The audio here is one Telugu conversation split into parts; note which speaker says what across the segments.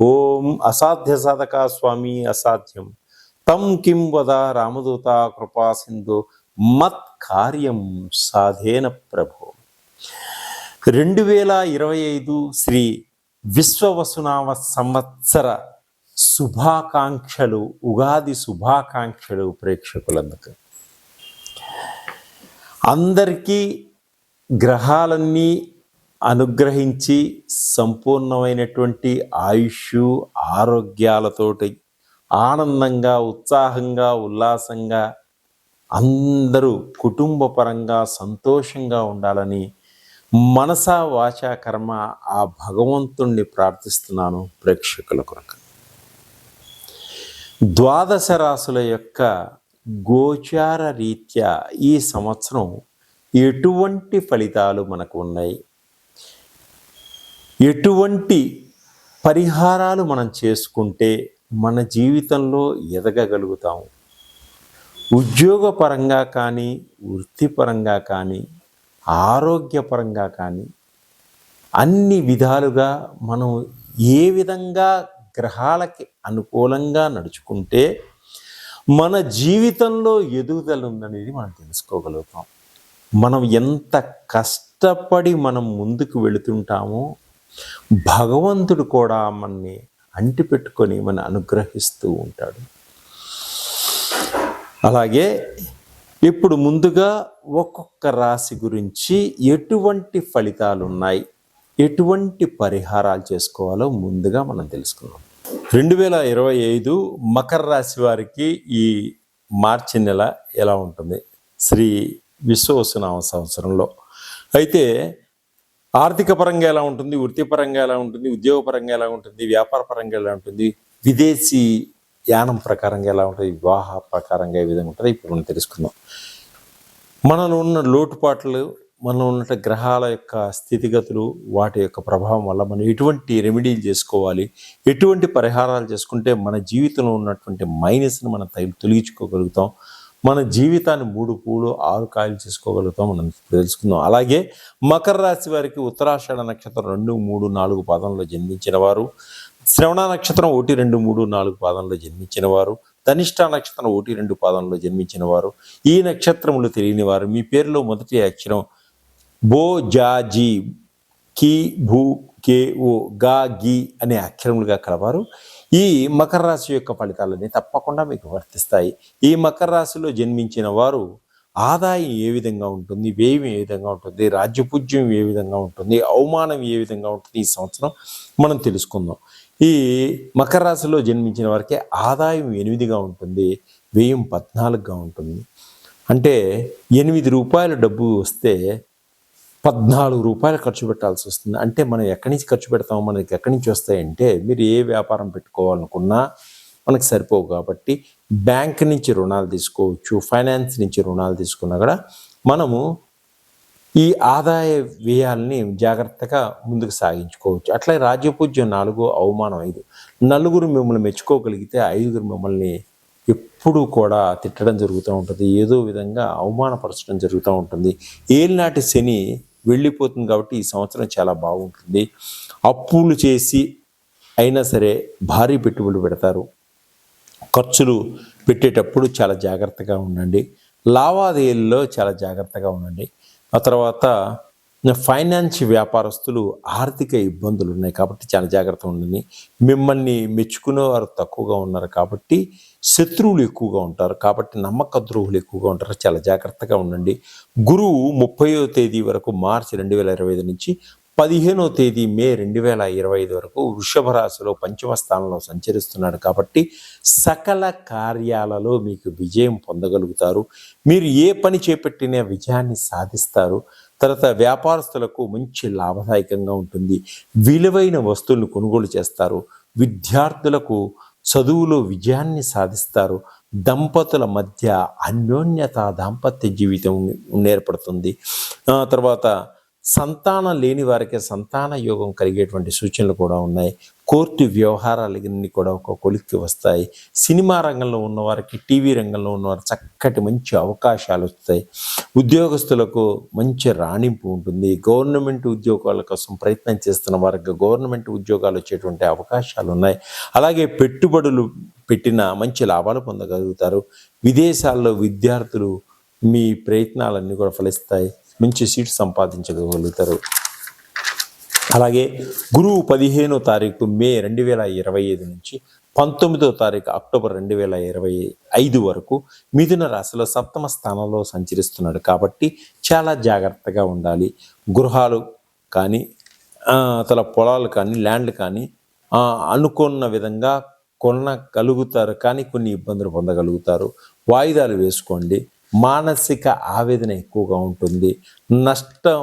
Speaker 1: ఓం అసాధ్య సాధక స్వామి అసాధ్యం. తం కిం వద రామదూత కృపా సింధు మత్ కార్యం సాధేన ప్రభు. రెండు వేల ఇరవై ఐదు శ్రీ విశ్వవసునామ సంవత్సర శుభాకాంక్షలు ఉగాది శుభాకాంక్షలు ప్రేక్షకులందుకు అందరికీ గ్రహాలన్నీ అనుగ్రహించి సంపూర్ణమైనటువంటి ఆయుష్ ఆరోగ్యాలతోటి ఆనందంగా ఉత్సాహంగా ఉల్లాసంగా అందరూ కుటుంబ పరంగా సంతోషంగా ఉండాలని మనసా వాచా కర్మ ఆ భగవంతుణ్ణి ప్రార్థిస్తున్నాను ప్రేక్షకుల కొరకు. ద్వాదశ రాసుల యొక్క గోచార రీత్యా ఈ సంవత్సరం ఎటువంటి ఫలితాలు మనకు ఉన్నాయి? ఎటువంటి పరిహారాలు మనం చేసుకుంటే మన జీవితంలో ఎదగగలుగుతాము ఉద్యోగపరంగా కానీ వృత్తిపరంగా కానీ ఆరోగ్యపరంగా కానీ అన్ని విధాలుగా మనం ఏ విధంగా గ్రహాలకి అనుకూలంగా నడుచుకుంటే మన జీవితంలో ఎదుగుదల ఉందనేది మనం తెలుసుకోగలుగుతాం. మనం ఎంత కష్టపడి మనం ముందుకు వెళుతుంటామో భగవంతుడు కూడా మనని అంటిపెట్టుకొని మన అనుగ్రహిస్తూ ఉంటాడు. అలాగే ఇప్పుడు ముందుగా ఒక్కొక్క రాశి గురించి ఎటువంటి ఫలితాలు ఉన్నాయి ఎటువంటి పరిహారాలు చేసుకోవాలో ముందుగా మనం తెలుసుకుందాం. రెండు వేల ఇరవై ఐదు మకర రాశి వారికి ఈ మార్చి నెల ఎలా ఉంటుంది? శ్రీ విశ్వవసునామ సంవత్సరంలో. అయితే ఆర్థిక పరంగా ఎలా ఉంటుంది వృత్తిపరంగా ఎలా ఉంటుంది ఉద్యోగపరంగా ఎలా ఉంటుంది వ్యాపార పరంగా ఎలా ఉంటుంది విదేశీ యానం ప్రకారంగా ఎలా ఉంటుంది వివాహ ప్రకారంగా ఏ విధంగా ఉంటుంది ఇప్పుడు మనం తెలుసుకుందాం. మనలో ఉన్న లోటుపాట్లు మనలో ఉన్న గ్రహాల యొక్క స్థితిగతులు వాటి యొక్క ప్రభావం వల్ల మనం ఎటువంటి రెమెడీలు చేసుకోవాలి ఎటువంటి పరిహారాలు చేసుకుంటే మన జీవితంలో ఉన్నటువంటి మైనస్ని మనం తొలగించుకోగలుగుతాం మన జీవితాన్ని మూడు పూలు ఆరు కాయలు చేసుకోగలుగుతాం మనం తెలుసుకుందాం. అలాగే మకర రాశి వారికి ఉత్తరాషాఢ నక్షత్రం రెండు మూడు నాలుగు పాదంలో జన్మించిన వారు శ్రవణ నక్షత్రం ఒకటి రెండు మూడు నాలుగు పాదంలో జన్మించిన వారు ధనిష్ట నక్షత్రం ఒకటి రెండు పాదంలో జన్మించిన వారు ఈ నక్షత్రములు తెలియని వారు మీ పేరులో మొదటి అక్షరం బో జా జీ కి భూ కే ఓ గా గి అనే అక్షరములుగా కలవారు. ఈ మకర రాశి యొక్క ఫలితాలన్నీ తప్పకుండా మీకు వర్తిస్తాయి. ఈ మకర రాశిలో జన్మించిన వారు ఆదాయం ఏ విధంగా ఉంటుంది వ్యయం ఏ విధంగా ఉంటుంది రాజ్యపూజ్యం ఏ విధంగా ఉంటుంది అవమానం ఏ విధంగా ఉంటుంది ఈ సంవత్సరం మనం తెలుసుకుందాం. ఈ మకర రాశిలో జన్మించిన వారికి ఆదాయం ఎనిమిదిగా ఉంటుంది వ్యయం పద్నాలుగుగా ఉంటుంది. అంటే ఎనిమిది రూపాయల డబ్బు వస్తే పద్నాలుగు రూపాయలు ఖర్చు పెట్టాల్సి వస్తుంది. అంటే మనం ఎక్కడి నుంచి ఖర్చు పెడతాం మనకి ఎక్కడి నుంచి వస్తాయంటే మీరు ఏ వ్యాపారం పెట్టుకోవాలనుకున్నా మనకు సరిపోవు కాబట్టి బ్యాంక్ నుంచి రుణాలు తీసుకోవచ్చు ఫైనాన్స్ నుంచి రుణాలు తీసుకున్నా కూడా మనము ఈ ఆదాయ వ్యయాల్ని జాగ్రత్తగా ముందుకు సాగించుకోవచ్చు. అట్లా రాజ్యపూజ్యం నాలుగు అవమానం ఐదు. నలుగురు మిమ్మల్ని మెచ్చుకోగలిగితే ఐదుగురు మిమ్మల్ని ఎప్పుడూ కూడా తిట్టడం జరుగుతూ ఉంటుంది. ఏదో విధంగా అవమానపరచడం జరుగుతూ ఉంటుంది. ఏలినాటి శని వెళ్ళిపోతుంది కాబట్టి ఈ సంవత్సరం చాలా బాగుంటుంది. అప్పులు చేసి అయినా సరే భారీ పెట్టుబడులు పెడతారు. ఖర్చులు పెట్టేటప్పుడు చాలా జాగ్రత్తగా ఉండండి. లావాదేవీల్లో చాలా జాగ్రత్తగా ఉండండి. ఆ తర్వాత ఫైనాన్స్ వ్యాపారస్తులు ఆర్థిక ఇబ్బందులు ఉన్నాయి కాబట్టి చాలా జాగ్రత్తగా ఉండండి. మిమ్మల్ని మెచ్చుకునే వారు తక్కువగా ఉన్నారు కాబట్టి శత్రువులు ఎక్కువగా ఉంటారు కాబట్టి నమ్మక ద్రోహులు ఎక్కువగా ఉంటారు. చాలా జాగ్రత్తగా ఉండండి. గురువు ముప్పయో తేదీ వరకు మార్చి రెండు వేల ఇరవై ఐదు నుంచి పదిహేనో తేదీ మే రెండు వేల ఇరవై ఐదు వరకు వృషభ రాశిలో పంచమ స్థానంలో సంచరిస్తున్నాడు కాబట్టి సకల కార్యాలలో మీకు విజయం పొందగలుగుతారు. మీరు ఏ పని చేపట్టినా విజయాన్ని సాధిస్తారు. తర్వాత వ్యాపారస్తులకు మంచి లాభదాయకంగా ఉంటుంది. విలువైన వస్తువులను కొనుగోలు చేస్తారు. విద్యార్థులకు చదువులో విజయాన్ని సాధిస్తారు. దంపతుల మధ్య అన్యోన్యత దాంపత్య జీవితం ఏర్పడుతుంది తర్వాత సంతానం లేని వారికి సంతాన యోగం కలిగేటువంటి సూచనలు కూడా ఉన్నాయి. కోర్టు వ్యవహారాలన్నీ కూడా ఒక కొలిక్కి వస్తాయి. సినిమా రంగంలో ఉన్నవారికి టీవీ రంగంలో ఉన్నవారు చక్కటి మంచి అవకాశాలు వస్తాయి. ఉద్యోగస్తులకు మంచి రాణింపు ఉంటుంది. గవర్నమెంట్ ఉద్యోగాల కోసం ప్రయత్నం చేస్తున్న వారికి గవర్నమెంట్ ఉద్యోగాలు వచ్చేటువంటి అవకాశాలు ఉన్నాయి. అలాగే పెట్టుబడులు పెట్టిన మంచి లాభాలు పొందగలుగుతారు. విదేశాల్లో విద్యార్థులు మీ ప్రయత్నాలన్నీ కూడా ఫలిస్తాయి. మంచి సీట్ సంపాదించగలుగుతారు. అలాగే గురువు పదిహేనో తారీఖు మే రెండు వేల ఇరవై ఐదు నుంచి పంతొమ్మిదో తారీఖు అక్టోబర్ రెండు వేల ఇరవై ఐదు వరకు మిథున రాశిలో సప్తమ స్థానంలో సంచరిస్తున్నాడు కాబట్టి చాలా జాగ్రత్తగా ఉండాలి. గృహాలు కానీ తల పొలాలు కానీ ల్యాండ్ కానీ అనుకున్న విధంగా కొనగలుగుతారు కానీ కొన్ని ఇబ్బందులు పొందగలుగుతారు. వాయిదాలు వేసుకోండి. మానసిక ఆవేదన ఎక్కువగా ఉంటుంది. నష్టం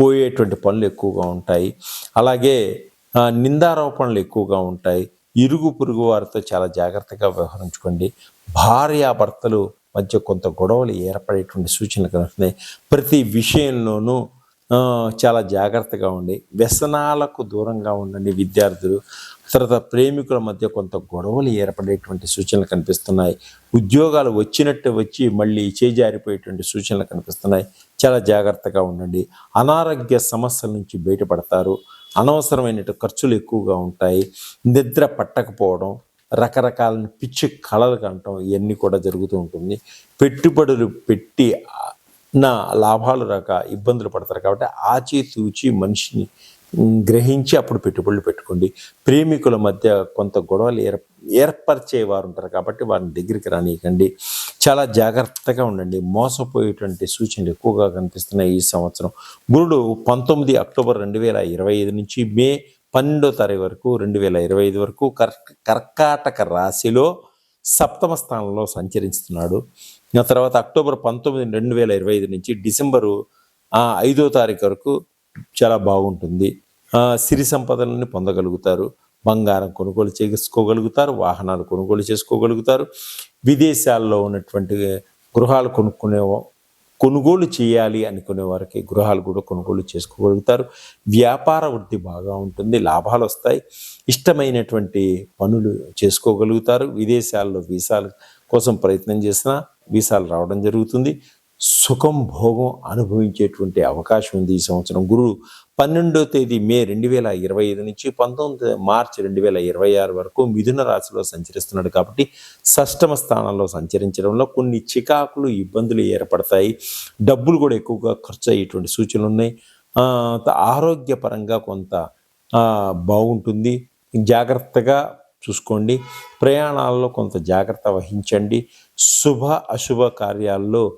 Speaker 1: పోయేటువంటి పనులు ఎక్కువగా ఉంటాయి. అలాగే నిందారోపణలు ఎక్కువగా ఉంటాయి. ఇరుగు పొరుగు వారితో చాలా జాగ్రత్తగా వ్యవహరించుకోండి. భార్యాభర్తలు మధ్య కొంత గొడవలు ఏర్పడేటువంటి సూచనలు కలుగుతున్నాయి ప్రతి విషయంలోనూ చాలా జాగ్రత్తగా ఉండి వ్యసనాలకు దూరంగా ఉండండి విద్యార్థులు. తర్వాత ప్రేమికుల మధ్య కొంత గొడవలు ఏర్పడేటువంటి సూచనలు కనిపిస్తున్నాయి. ఉద్యోగాలు వచ్చినట్టు వచ్చి మళ్ళీ చేజారిపోయేటువంటి సూచనలు కనిపిస్తున్నాయి. చాలా జాగ్రత్తగా ఉండండి. అనారోగ్య సమస్యల నుంచి బయటపడతారు. అనవసరమైన ఖర్చులు ఎక్కువగా ఉంటాయి. నిద్ర పట్టకపోవడం రకరకాల పిచ్చి కళలు కంటం ఇవన్నీ కూడా జరుగుతూ ఉంటుంది. పెట్టుబడులు పెట్టి నా లాభాలు రాక ఇబ్బందులు పడతారు కాబట్టి ఆచితూచి మనిషిని గ్రహించి అప్పుడు పెట్టుబడులు పెట్టుకోండి. ప్రేమికుల మధ్య కొంత గొడవలు ఏర్ ఏర్పరిచేవారు ఉంటారు కాబట్టి వారిని దగ్గరికి రానియకండి. చాలా జాగ్రత్తగా ఉండండి. మోసపోయేటువంటి సూచనలు ఎక్కువగా కనిపిస్తున్నాయి ఈ సంవత్సరం. గురుడు పంతొమ్మిది అక్టోబర్ రెండు వేల ఇరవై ఐదు నుంచి మే పన్నెండో తారీఖు వరకు రెండు వేల ఇరవై ఐదు వరకు కర్ కర్కాటక రాశిలో సప్తమ స్థానంలో సంచరిస్తున్నాడు. ఆ తర్వాత అక్టోబర్ పంతొమ్మిది రెండు వేల ఇరవై ఐదు నుంచి డిసెంబరు ఐదో తారీఖు వరకు చాలా బాగుంటుంది. సిరి సంపదలని పొందగలుగుతారు. బంగారం కొనుగోలు చేసుకోగలుగుతారు. వాహనాలు కొనుగోలు చేసుకోగలుగుతారు. విదేశాల్లో ఉన్నటువంటి గృహాలు కొనుక్కునే కొనుగోలు చేయాలి అనుకునే వారికి గృహాలు కూడా కొనుగోలు చేసుకోగలుగుతారు. వ్యాపార వృద్ధి బాగా ఉంటుంది. లాభాలు వస్తాయి. ఇష్టమైనటువంటి పనులు చేసుకోగలుగుతారు. విదేశాల్లో వీసాల కోసం ప్రయత్నం చేసినా వీసాలు రావడం జరుగుతుంది. సుఖం భోగం అనుభవించేటువంటి అవకాశం ఉంది ఈ సంవత్సరం. గురువు పన్నెండో తేదీ మే రెండు వేల ఇరవై ఐదు నుంచి పంతొమ్మిది మార్చి రెండు వేల ఇరవై ఆరు వరకు మిథున రాశిలో సంచరిస్తున్నాడు కాబట్టి షష్టమ స్థానంలో సంచరించడంలో కొన్ని చికాకులు ఇబ్బందులు ఏర్పడతాయి. డబ్బులు కూడా ఎక్కువగా ఖర్చు అయ్యేటువంటి సూచనలు ఉన్నాయి. ఆరోగ్యపరంగా కొంత బాగుంటుంది. జాగ్రత్తగా చూసుకోండి. ప్రయాణాల్లో కొంత జాగ్రత్త వహించండి. శుభ అశుభ కార్యాల్లో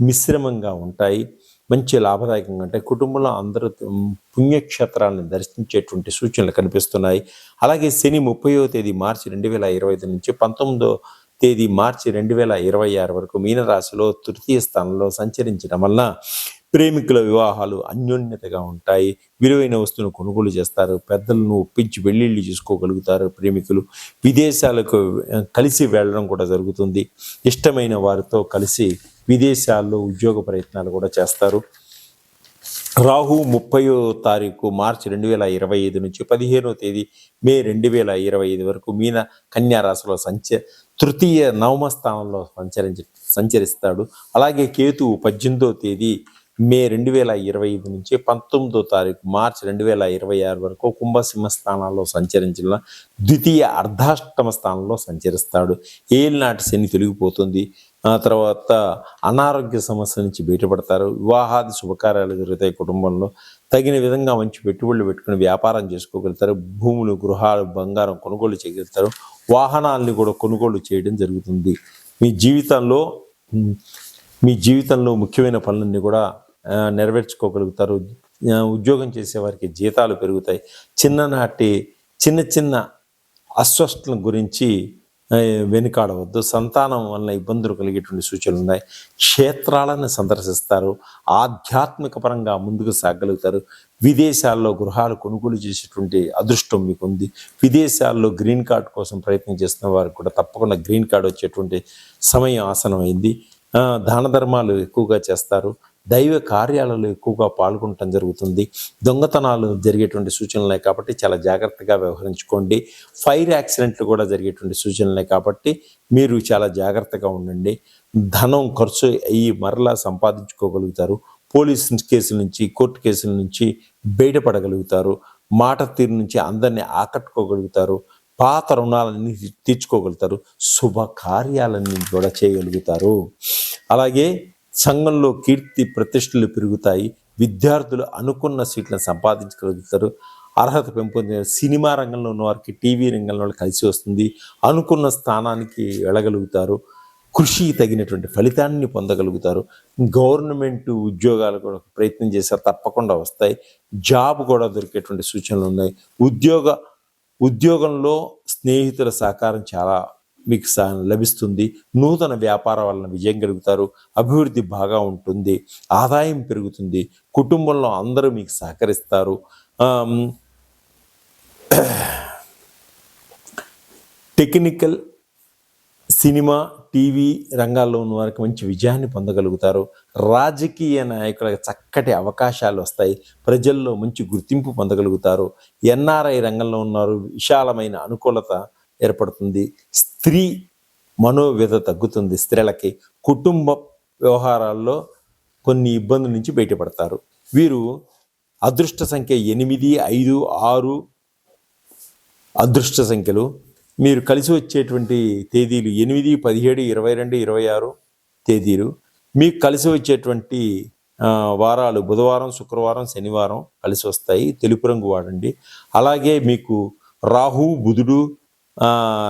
Speaker 1: మిశ్రమంగా ఉంటాయి మంచి లాభదాయకంగా ఉంటాయి. కుటుంబంలో అందరూ పుణ్యక్షేత్రాలను దర్శించేటువంటి సూచనలు కనిపిస్తున్నాయి. అలాగే శని ముప్పయో తేదీ మార్చి రెండు వేల ఇరవై ఐదు నుంచి పంతొమ్మిదో తేదీ మార్చి రెండు వేల ఇరవై ఆరు వరకు మీనరాశిలో తృతీయ స్థానంలో సంచరించడం వలన ప్రేమికుల వివాహాలు అన్యోన్యతగా ఉంటాయి. విలువైన వస్తువును కొనుగోలు చేస్తారు. పెద్దలను ఒప్పించి పెళ్ళిళ్ళు చేసుకోగలుగుతారు ప్రేమికులు. విదేశాలకు కలిసి వెళ్ళడం కూడా జరుగుతుంది. ఇష్టమైన వారితో కలిసి విదేశాల్లో ఉద్యోగ ప్రయత్నాలు కూడా చేస్తారు. రాహు ముప్పయో తారీఖు మార్చి రెండు వేల ఇరవై ఐదు నుంచి పదిహేనో తేదీ మే రెండు వేల ఇరవై ఐదు వరకు మీన కన్యా రాశిలో సంచ తృతీయ నవమ స్థానంలో సంచరించి సంచరిస్తాడు. అలాగే కేతువు పద్దెనిమిదో తేదీ మే రెండు వేల ఇరవై ఐదు నుంచి పంతొమ్మిదో తారీఖు మార్చి రెండు వేల ఇరవై ఆరు వరకు కుంభసింహ స్థానాల్లో సంచరించిన ద్వితీయ అర్ధాష్టమ స్థానంలో సంచరిస్తాడు. ఏలినాటి శని తొలగిపోతుంది. తర్వాత అనారోగ్య సమస్య నుంచి బయటపడతారు. వివాహాది శుభకార్యాలు జరుగుతాయి కుటుంబంలో. తగిన విధంగా మంచి పెట్టుబడులు పెట్టుకుని వ్యాపారం చేసుకోగలుగుతారు. భూములు గృహాలు బంగారం కొనుగోలు చేయగలుగుతారు. వాహనాల్ని కూడా కొనుగోలు చేయడం జరుగుతుంది. మీ జీవితంలో మీ జీవితంలో ముఖ్యమైన పనులన్నీ కూడా నెరవేర్చుకోగలుగుతారు. ఉద్యోగం చేసే వారికి జీతాలు పెరుగుతాయి. చిన్ననాటి చిన్న చిన్న అస్వస్థల గురించి వెనుకాడవద్దు. సంతానం వలన ఇబ్బందులు కలిగేటువంటి సూచనలు ఉన్నాయి. క్షేత్రాలను సందర్శిస్తారు. ఆధ్యాత్మిక పరంగా ముందుకు సాగలుగుతారు. విదేశాల్లో గృహాలు కొనుగోలు చేసేటువంటి అదృష్టం మీకు ఉంది విదేశాల్లో గ్రీన్ కార్డ్ కోసం ప్రయత్నం చేస్తున్న వారికి కూడా తప్పకుండా గ్రీన్ కార్డ్ వచ్చేటువంటి సమయం ఆసనమైంది. అయింది దాన ధర్మాలు ఎక్కువగా చేస్తారు. దైవ కార్యాలలో ఎక్కువగా పాల్గొనటం జరుగుతుంది. దొంగతనాలు జరిగేటువంటి సూచనలే కాబట్టి చాలా జాగ్రత్తగా వ్యవహరించుకోండి. ఫైర్ యాక్సిడెంట్లు కూడా జరిగేటువంటి సూచనలే కాబట్టి మీరు చాలా జాగ్రత్తగా ఉండండి. ధనం ఖర్చు అయ్యి మరలా సంపాదించుకోగలుగుతారు. పోలీస్ కేసుల నుంచి కోర్టు కేసుల నుంచి బయటపడగలుగుతారు. మాట తీరు నుంచి అందరినీ ఆకట్టుకోగలుగుతారు. పాత రుణాలన్నీ తీర్చుకోగలుగుతారు. శుభ కార్యాలన్నీ కూడా చేయగలుగుతారు. అలాగే సంఘంలో కీర్తి ప్రతిష్టలు పెరుగుతాయి. విద్యార్థులు అనుకున్న సీట్లను సంపాదించగలుగుతారు. అర్హత పెంపొందిన సినిమా రంగంలో ఉన్న వారికి టీవీ రంగంలో వాళ్ళు కలిసి వస్తుంది. అనుకున్న స్థానానికి వెళ్ళగలుగుతారు. కృషి తగినటువంటి ఫలితాన్ని పొందగలుగుతారు. గవర్నమెంట్ ఉద్యోగాలు కూడా ప్రయత్నం చేశారు. తప్పకుండా వస్తాయి. జాబ్ కూడా దొరికేటువంటి సూచనలు ఉన్నాయి. ఉద్యోగ ఉద్యోగంలో స్నేహితుల సహకారం చాలా మీకు లభిస్తుంది. నూతన వ్యాపారం వలన విజయం కలుగుతారు. అభివృద్ధి బాగా ఉంటుంది. ఆదాయం పెరుగుతుంది. కుటుంబంలో అందరూ మీకు సహకరిస్తారు. టెక్నికల్ సినిమా టీవీ రంగాల్లో ఉన్న వారికి మంచి విజయాన్ని పొందగలుగుతారు. రాజకీయ నాయకులకు చక్కటి అవకాశాలు వస్తాయి. ప్రజల్లో మంచి గుర్తింపు పొందగలుగుతారు. ఎన్ఆర్ఐ రంగంలో ఉన్నారు విశాలమైన అనుకూలత ఏర్పడుతుంది. స్త్రీ మనోవ్యత తగ్గుతుంది స్త్రీలకి. కుటుంబ వ్యవహారాల్లో కొన్ని ఇబ్బందుల నుంచి బయటపడతారు. వీరు అదృష్ట సంఖ్య ఎనిమిది ఐదు ఆరు అదృష్ట సంఖ్యలు. మీరు కలిసి వచ్చేటువంటి తేదీలు ఎనిమిది పదిహేడు ఇరవై రెండు ఇరవై ఆరు తేదీలు. మీకు కలిసి వచ్చేటువంటి వారాలు బుధవారం శుక్రవారం శనివారం కలిసి వస్తాయి. తెలుపు రంగు వాడండి. అలాగే మీకు రాహు బుధుడు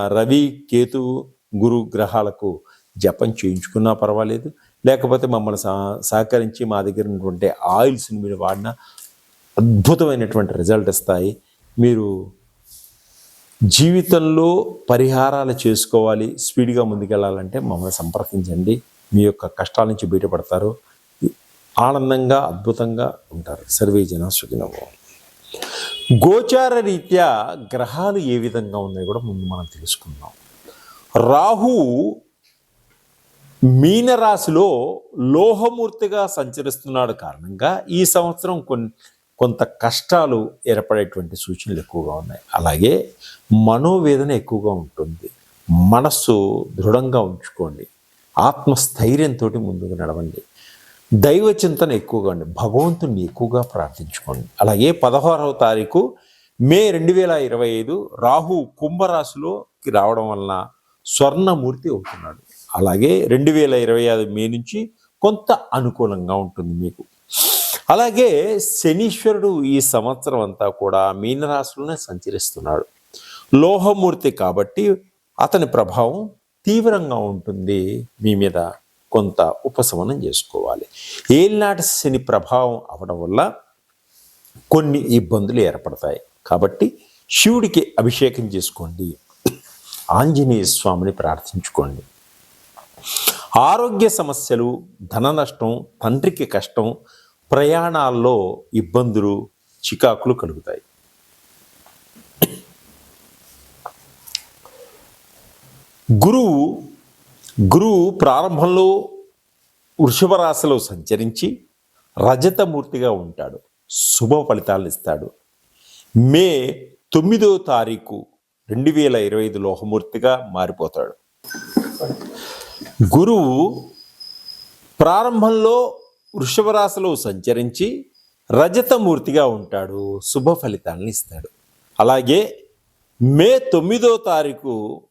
Speaker 1: రవి కేతు గురు గ్రహాలకు జపం చేయించుకున్నా పర్వాలేదు. లేకపోతే మమ్మల్ని సహ- సహకరించి మా దగ్గర ఉన్నటువంటి ఆయిల్స్ని మీరు వాడిన అద్భుతమైనటువంటి రిజల్ట్ ఇస్తాయి. మీరు జీవితంలో పరిహారాలు చేసుకోవాలి స్పీడ్గా ముందుకెళ్ళాలంటే మమ్మల్ని సంప్రదించండి. మీ యొక్క కష్టాల నుంచి బయటపడతారు. ఆనందంగా అద్భుతంగా ఉంటారు. సర్వే జన సుఖినమో గోచార రీత్యా గ్రహాలు ఏ విధంగా ఉన్నాయి కూడా ముందు మనం తెలుసుకుందాం. రాహు మీనరాశిలో లోహమూర్తిగా సంచరిస్తున్నాడు కారణంగా ఈ సంవత్సరం కొన్ని కొంత కష్టాలు ఏర్పడేటువంటి సూచనలు ఎక్కువగా ఉన్నాయి. అలాగే మనోవేదన ఎక్కువగా ఉంటుంది. మనస్సు దృఢంగా ఉంచుకోండి. ఆత్మస్థైర్యంతో ముందుకు నడవండి. దైవ చింతన ఎక్కువగా ఉండి భగవంతుని ఎక్కువగా ప్రార్థించుకోండి. అలాగే పదహారవ తారీఖు మే రెండు వేల ఇరవై ఐదు రాహు కుంభరాశిలోకి రావడం వలన స్వర్ణమూర్తి అవుతున్నాడు. అలాగే రెండు వేల ఇరవై ఐదు మే నుంచి కొంత అనుకూలంగా ఉంటుంది మీకు. అలాగే శనీశ్వరుడు ఈ సంవత్సరం అంతా కూడా మీనరాశిలోనే సంచరిస్తున్నాడు. లోహమూర్తి కాబట్టి అతని ప్రభావం తీవ్రంగా ఉంటుంది. మీ మీద కొంత ఉపశమనం చేసుకోవాలి. ఏలినాటి శని ప్రభావం అవడం వల్ల కొన్ని ఇబ్బందులు ఏర్పడతాయి. కాబట్టి శివుడికి అభిషేకం చేసుకోండి. ఆంజనేయ స్వామిని ప్రార్థించుకోండి. ఆరోగ్య సమస్యలు ధన నష్టం తండ్రికి కష్టం ప్రయాణాల్లో ఇబ్బందులు చికాకులు కలుగుతాయి. గురువు గురువు ప్రారంభంలో వృషభ రాశిలో సంచరించి రజతమూర్తిగా ఉంటాడు. శుభ ఫలితాలను ఇస్తాడు. మే తొమ్మిదో తారీఖు రెండు వేల ఇరవై ఐదు లోహమూర్తిగా మారిపోతాడు. గురువు ప్రారంభంలో వృషభ రాశిలో సంచరించి రజతమూర్తిగా ఉంటాడు. శుభ ఫలితాలను ఇస్తాడు. అలాగే మే తొమ్మిదో తారీఖు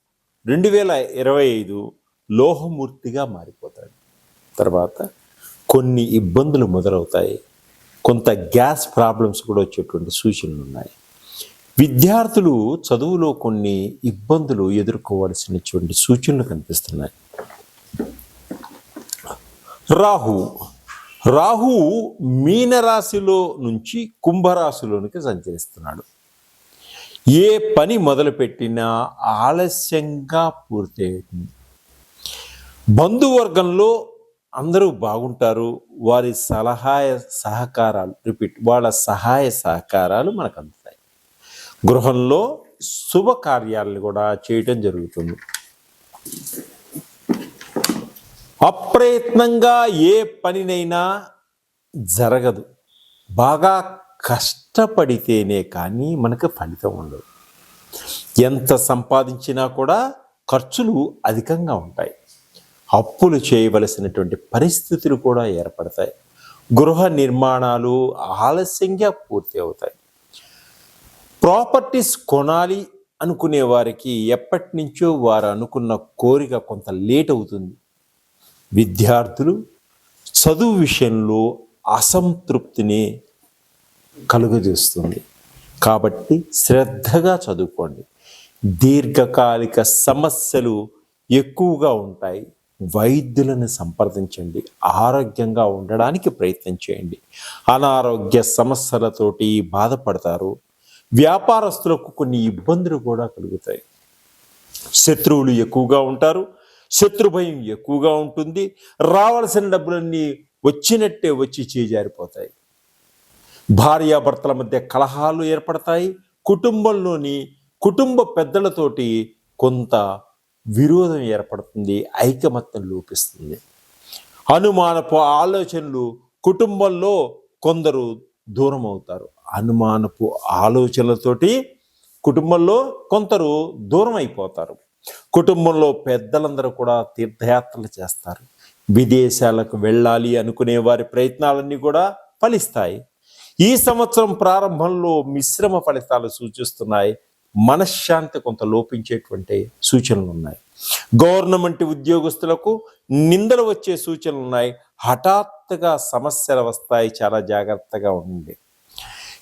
Speaker 1: రెండు వేల ఇరవై ఐదు లోహమూర్తిగా మారిపోతాడు. తర్వాత కొన్ని ఇబ్బందులు మొదలవుతాయి. కొంత గ్యాస్ ప్రాబ్లమ్స్ కూడా వచ్చేటువంటి సూచనలు ఉన్నాయి. విద్యార్థులు చదువులో కొన్ని ఇబ్బందులు ఎదుర్కోవాల్సినటువంటి సూచనలు కనిపిస్తున్నాయి. రాహు. రాహు మీనరాశిలో నుంచి కుంభరాశిలోనికి సంచరిస్తున్నాడు. ఏ పని మొదలుపెట్టినా ఆలస్యంగా పూర్తి బంధువర్గంలో అందరూ బాగుంటారు. వారి సలహాయ సహకారాలు రిపీట్ వాళ్ళ సహాయ సహకారాలు మనకు అందుతాయి. గృహంలో శుభకార్యాలను కూడా చేయటం జరుగుతుంది. అప్రయత్నంగా ఏ పనినైనా జరగదు. బాగా కష్టపడితేనే కానీ మనకు ఫలితం ఉండదు. ఎంత సంపాదించినా కూడా ఖర్చులు అధికంగా ఉంటాయి. అప్పులు చేయవలసినటువంటి పరిస్థితులు కూడా ఏర్పడతాయి. గృహ నిర్మాణాలు ఆలస్యంగా పూర్తి అవుతాయి. ప్రాపర్టీస్ కొనాలి అనుకునే వారికి ఎప్పటి నుంచో వారు అనుకున్న కోరిక కొంత లేట్ అవుతుంది. విద్యార్థులు చదువు విషయంలో అసంతృప్తిని కలుగజేస్తుంది. కాబట్టి శ్రద్ధగా చదువుకోండి. దీర్ఘకాలిక సమస్యలు ఎక్కువగా ఉంటాయి. వైద్యులను సంప్రదించండి ఆరోగ్యంగా ఉండడానికి ప్రయత్నం చేయండి. అనారోగ్య సమస్యలతోటి బాధపడతారు. వ్యాపారస్తులకు కొన్ని ఇబ్బందులు కూడా కలుగుతాయి. శత్రువులు ఎక్కువగా ఉంటారు శత్రు భయం ఎక్కువగా ఉంటుంది రావాల్సిన డబ్బులన్నీ వచ్చినట్టే వచ్చి చేజారిపోతాయి. భార్యాభర్తల మధ్య కలహాలు ఏర్పడతాయి. కుటుంబంలోని కుటుంబ పెద్దలతోటి కొంత విరోధం ఏర్పడుతుంది ఐకమత్యం లోపిస్తుంది. అనుమానపు ఆలోచనలు కుటుంబంలో కొందరు దూరం అవుతారు అనుమానపు ఆలోచనలతోటి కుటుంబంలో కొందరు దూరం అయిపోతారు కుటుంబంలో పెద్దలందరూ కూడా తీర్థయాత్రలు చేస్తారు. విదేశాలకు వెళ్ళాలి అనుకునే వారి ప్రయత్నాలన్నీ కూడా ఫలిస్తాయి. ఈ సంవత్సరం ప్రారంభంలో మిశ్రమ ఫలితాలు సూచిస్తున్నాయి. మనశ్శాంతి కొంత లోపించేటువంటి సూచనలు ఉన్నాయి గవర్నమెంట్ ఉద్యోగస్తులకు నిందలు వచ్చే సూచనలు ఉన్నాయి హఠాత్తుగా సమస్యలు వస్తాయి. చాలా జాగ్రత్తగా ఉండండి.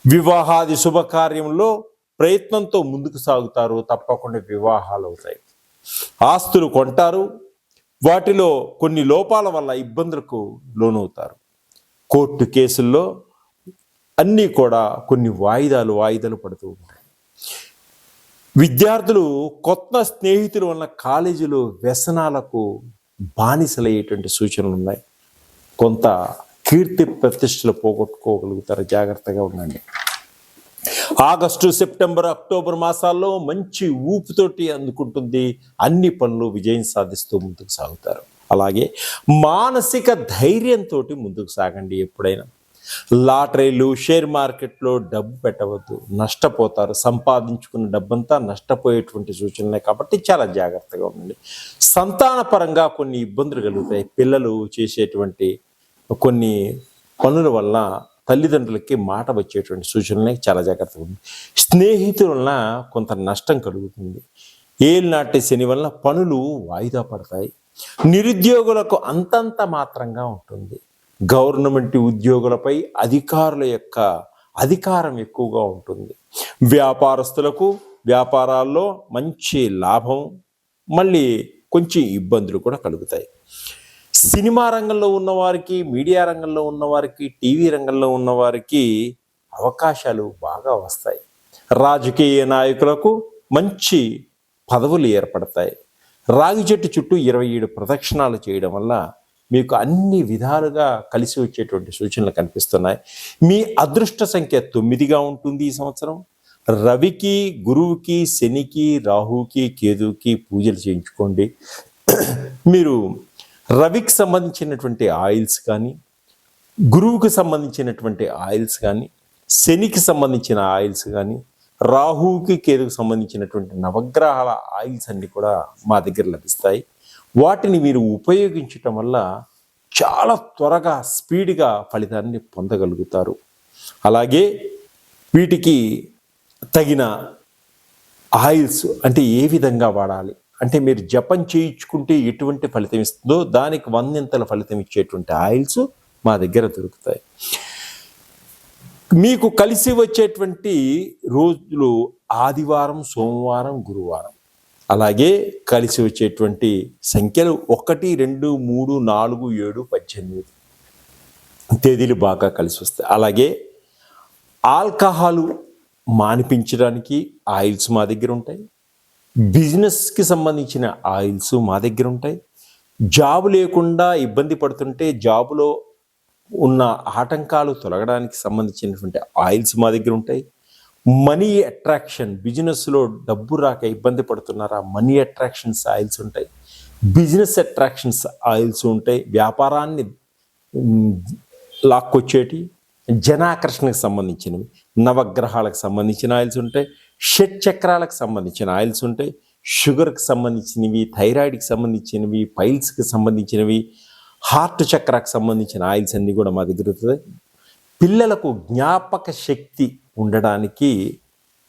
Speaker 1: వివాహాది శుభకార్యంలో ప్రయత్నంతో ముందుకు సాగుతారు. తప్పకుండా వివాహాలు అవుతాయి. ఆస్తులు కొంటారు. వాటిలో కొన్ని లోపాల వల్ల ఇబ్బందులకు లోనవుతారు. కోర్టు కేసుల్లో అన్నీ కూడా కొన్ని వాయిదాలు వాయిదాలు పడుతూ ఉంటాయి. విద్యార్థులు కొత్త స్నేహితులు ఉన్న కాలేజీలో వ్యసనాలకు బానిసలయ్యేటువంటి సూచనలు ఉన్నాయి. కొంత కీర్తి ప్రతిష్టలు పోగొట్టుకోగలుగుతారు. జాగ్రత్తగా ఉండండి. ఆగస్టు సెప్టెంబర్ అక్టోబర్ మాసాల్లో మంచి ఊపుతోటి అందుకుంటుంది. అన్ని పనులు విజయం సాధిస్తూ ముందుకు సాగుతారు. అలాగే మానసిక ధైర్యంతో ముందుకు సాగండి ఎప్పుడైనా. లాటరీలు షేర్ మార్కెట్లో డబ్బు పెట్టవద్దు నష్టపోతారు. సంపాదించుకున్న డబ్బంతా నష్టపోయేటువంటి సూచనలే కాబట్టి చాలా జాగ్రత్తగా ఉండండి. సంతానపరంగా కొన్ని ఇబ్బందులు కలుగుతాయి. పిల్లలు చేసేటువంటి కొన్ని పనుల వల్ల తల్లిదండ్రులకి మాట వచ్చేటువంటి సూచనలే చాలా జాగ్రత్తగా ఉంది స్నేహితుల వలన కొంత నష్టం కలుగుతుంది. ఏలినాటి శని వల్ల పనులు వాయిదా పడతాయి. నిరుద్యోగులకు అంతంత మాత్రంగా ఉంటుంది. గవర్నమెంట్ ఉద్యోగులపై అధికారుల యొక్క అధికారం ఎక్కువగా ఉంటుంది. వ్యాపారస్తులకు వ్యాపారాల్లో మంచి లాభం మళ్ళీ కొంచెం ఇబ్బందులు కూడా కలుగుతాయి. సినిమా రంగంలో ఉన్నవారికి మీడియా రంగంలో ఉన్నవారికి టీవీ రంగంలో ఉన్నవారికి అవకాశాలు బాగా వస్తాయి. రాజకీయ నాయకులకు మంచి పదవులు ఏర్పడతాయి. రాగి చెట్టు చుట్టూ ఇరవై ఏడు ప్రదక్షిణాలు చేయడం వల్ల మీకు అన్ని విధాలుగా కలిసి వచ్చేటువంటి సూచనలు కనిపిస్తున్నాయి. మీ అదృష్ట సంఖ్య తొమ్మిదిగా ఉంటుంది ఈ సంవత్సరం. రవికి గురువుకి శనికి రాహుకి కేతువుకి పూజలు చేయించుకోండి. మీరు రవికి సంబంధించినటువంటి ఆయిల్స్ కానీ గురువుకి సంబంధించినటువంటి ఆయిల్స్ కానీ శనికి సంబంధించిన ఆయిల్స్ కానీ రాహువుకి కేతుకు సంబంధించినటువంటి నవగ్రహాల ఆయిల్స్ అన్నీ కూడా మా దగ్గర లభిస్తాయి. వాటిని మీరు ఉపయోగించటం వల్ల చాలా త్వరగా స్పీడ్గా ఫలితాన్ని పొందగలుగుతారు. అలాగే వీటికి తగిన ఆయిల్స్ అంటే ఏ విధంగా వాడాలి? అంటే మీరు జపం చేయించుకుంటే ఎటువంటి ఫలితం ఇస్తుందో దానికి వందింతల ఫలితం ఇచ్చేటువంటి ఆయిల్స్ మా దగ్గర దొరుకుతాయి. మీకు కలిసి వచ్చేటువంటి రోజులు ఆదివారం సోమవారం గురువారం. అలాగే కలిసి వచ్చేటువంటి సంఖ్యలు ఒకటి రెండు మూడు నాలుగు ఏడు పద్దెనిమిది తేదీలు బాగా కలిసి వస్తాయి. అలాగే ఆల్కహాలు మానిపించడానికి ఆయిల్స్ మా దగ్గర ఉంటాయి. బిజినెస్కి సంబంధించిన ఆయిల్స్ మా దగ్గర ఉంటాయి. జాబు లేకుండా ఇబ్బంది పడుతుంటే జాబులో ఉన్న ఆటంకాలు తొలగడానికి సంబంధించినటువంటి ఆయిల్స్ మా దగ్గర ఉంటాయి. మనీ అట్రాక్షన్ బిజినెస్లో డబ్బు రాక ఇబ్బంది పడుతున్నారా. మనీ అట్రాక్షన్స్ ఆయిల్స్ ఉంటాయి. బిజినెస్ అట్రాక్షన్స్ ఆయిల్స్ ఉంటాయి. వ్యాపారాన్ని లాక్కొచ్చేటి జనాకర్షణకు సంబంధించినవి నవగ్రహాలకు సంబంధించిన ఆయిల్స్ ఉంటాయి. షట్ చక్రాలకు సంబంధించిన ఆయిల్స్ ఉంటాయి. షుగర్కి సంబంధించినవి థైరాయిడ్కి సంబంధించినవి పైల్స్కి సంబంధించినవి హార్ట్ చక్రాకు సంబంధించిన ఆయిల్స్ అన్నీ కూడా మా దగ్గర ఉంటుంది పిల్లలకు జ్ఞాపక శక్తి ఉండడానికి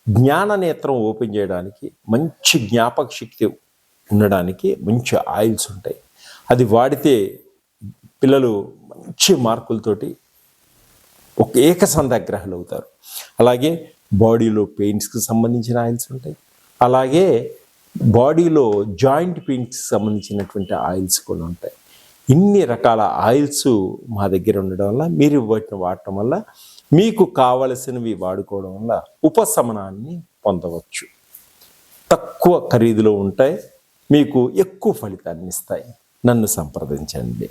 Speaker 1: జ్ఞాన నేత్రం ఓపెన్ చేయడానికి మంచి జ్ఞాపక శక్తి ఉండడానికి మంచి ఆయిల్స్ ఉంటాయి. అది వాడితే పిల్లలు మంచి మార్కులతోటి ఒక ఏకసంధాగ్రహాలు అవుతారు. అలాగే బాడీలో పెయిన్స్కి సంబంధించిన ఆయిల్స్ ఉంటాయి. అలాగే బాడీలో జాయింట్ పెయిన్స్కి సంబంధించినటువంటి ఆయిల్స్ కూడా ఉంటాయి. ఇన్ని రకాల ఆయిల్స్ మా దగ్గర ఉండడం వల్ల మీరు వాటిని వాడటం వల్ల మీకు కావలసినవి వాడుకోవడం వల్ల ఉపశమనాన్ని పొందవచ్చు. తక్కువ ఖరీదులో ఉంటాయి మీకు ఎక్కువ ఫలితాన్ని ఇస్తాయి. నన్ను సంప్రదించండి.